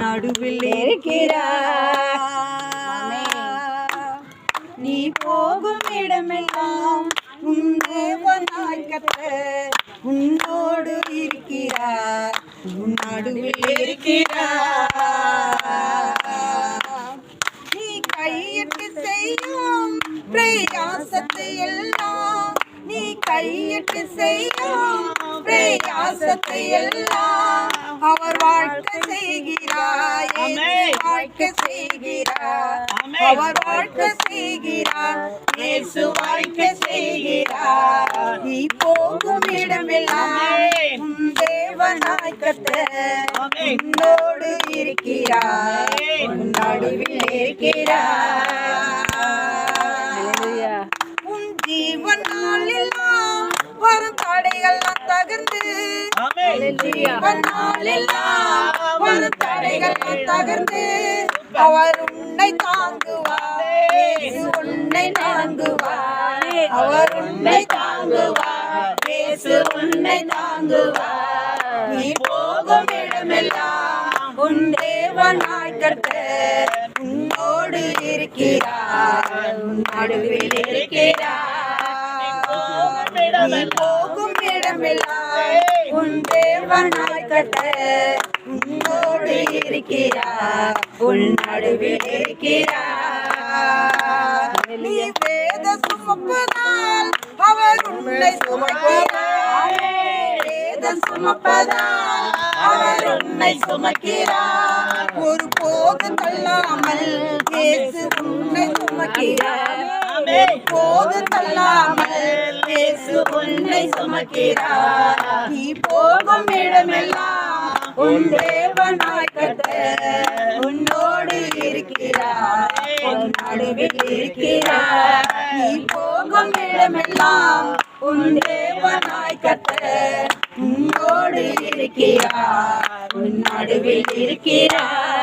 நடுவில் இருக்கிறார் நீ போகும் இடமெல்லாம் உன் தேவனாய் கர்த்தர் உன்னோடு இருக்கிறார் உன் நடுவில் இருக்கிறார் நீ கையிட்டு செய்யும் பிரயாசத்தை எல்லாம் நீ கையிட்டு செய்யும் பிரயாசத்தை எல்லாம் அவர் வாழ்க்கை செய்கிறார். அவர் வாழ்க்கை செய்கிறார் இயேசு வாழ்க்கை செய்கிறார். நீ போகும் இடமெல்லாம் தேவனாய் கர்த்தர் உன்னோடு இருக்கிறார். நடுவில் இருக்கிறார். உன் ஜீவனாலெல்லாம் வரும் தடைகள்லாம் தகர்ந்து ஜீவனாலெல்லாம் வரும் தடைகள்லாம் தகர்ந்து அவர் உன்னை தாங்குவார். உன்னை தாங்குவார். அவர் உன்னை தாங்குவார். இயேசு உன்னை தாங்குவார். நீ போகும் இடமெல்லாம் உன் தேவனாய் கர்த்தர் உன்னோடு இருக்கிறார். நடுவில் இருக்கிறார். நீ போகும் இடமெல்லாம் உன் கர்த்தர் உன்னோடு இருக்கிறார். உன் நடுவில் இருக்கிறார். நீ வேத சுமப்பதால் அவர் உன்னை சுமக்கிறார். வேத சுமப்பதால் அவர் உன்னை சுமக்கிறார். ஒரு போது தள்ளாமல் இயேசு உன்னை சுமக்கிறார். ஒரு போது தள்ளாமல் இயேசு உன்னை சுமக்கிறார். உன் தேவனாய் கர்த்தர் உன்னோடு இருக்கிறார் உன் நடுவில் இருக்கிறார் நீ போகும் இடமெல்லாம் உன் தேவனாய் கர்த்தர் உன்னோடு இருக்கிறார் உன் நடுவில் இருக்கிறார்